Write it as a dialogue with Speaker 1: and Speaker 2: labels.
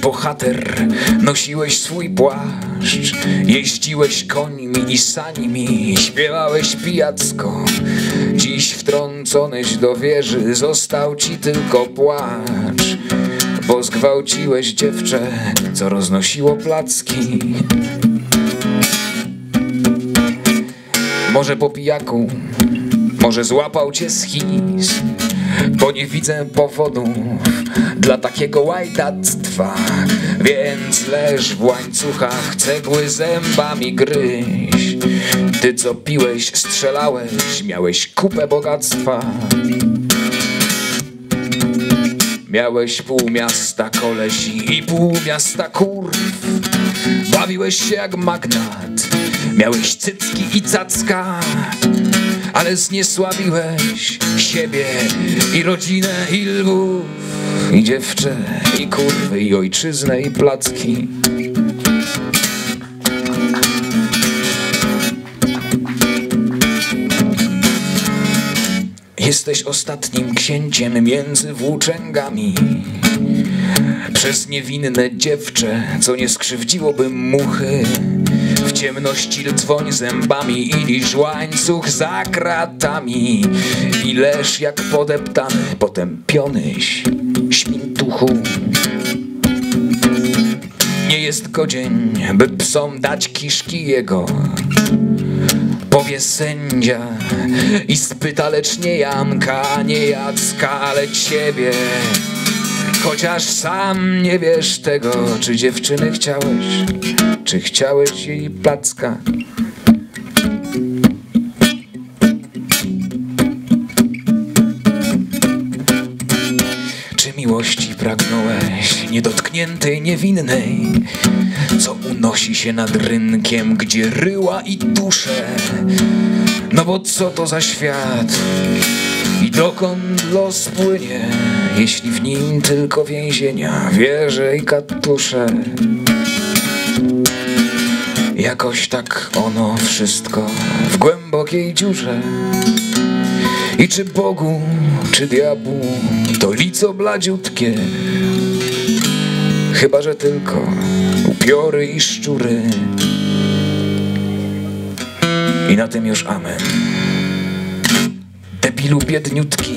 Speaker 1: bohater, nosiłeś swój płaszcz, jeździłeś końmi i sanimi, śpiewałeś pijacko. Dziś wtrąconeś do wieży, został ci tylko płacz, bo zgwałciłeś dziewczę, co roznosiło placki. Może po pijaku, może złapał cię schizm, bo nie widzę powodów dla takiego łajdactwa. Więc leż w łańcuchach, cegły zębami gryź. Ty co piłeś, strzelałeś, miałeś kupę bogactwa. Miałeś pół miasta kolesi i pół miasta kurw Bawiłeś się jak magnat Miałeś cycki i cacka Ale zniesławiłeś siebie i rodzinę i lwów I dziewczę i kurwy i ojczyznę i placki. Jesteś ostatnim księciem między włóczęgami. Przez niewinne dziewczę, co nie skrzywdziłoby muchy W ciemności dzwoń zębami i liż łańcuch za kratami. I leż jak podeptany, potępionyś śmintuchu Nie jest godzień, by psom dać kiszki jego. Powie sędzia i spyta, lecz nie Janka, nie Jacka, ale ciebie. Chociaż sam nie wiesz tego, czy dziewczyny chciałeś, czy chciałeś jej placka. Czy miłości pragnąłeś, niedotkniętej, niewinnej, co unosi się nad rynkiem, gdzie ryła i dusze? No bo co to za świat i dokąd los płynie, jeśli w nim tylko więzienia, wieże i katusze? Jakoś tak ono wszystko w głębokiej dziurze. I czy Bogu, czy diabłu, to lico bladziutkie, chyba że tylko upiory i szczury. I na tym już amen. Debilu biedniutki,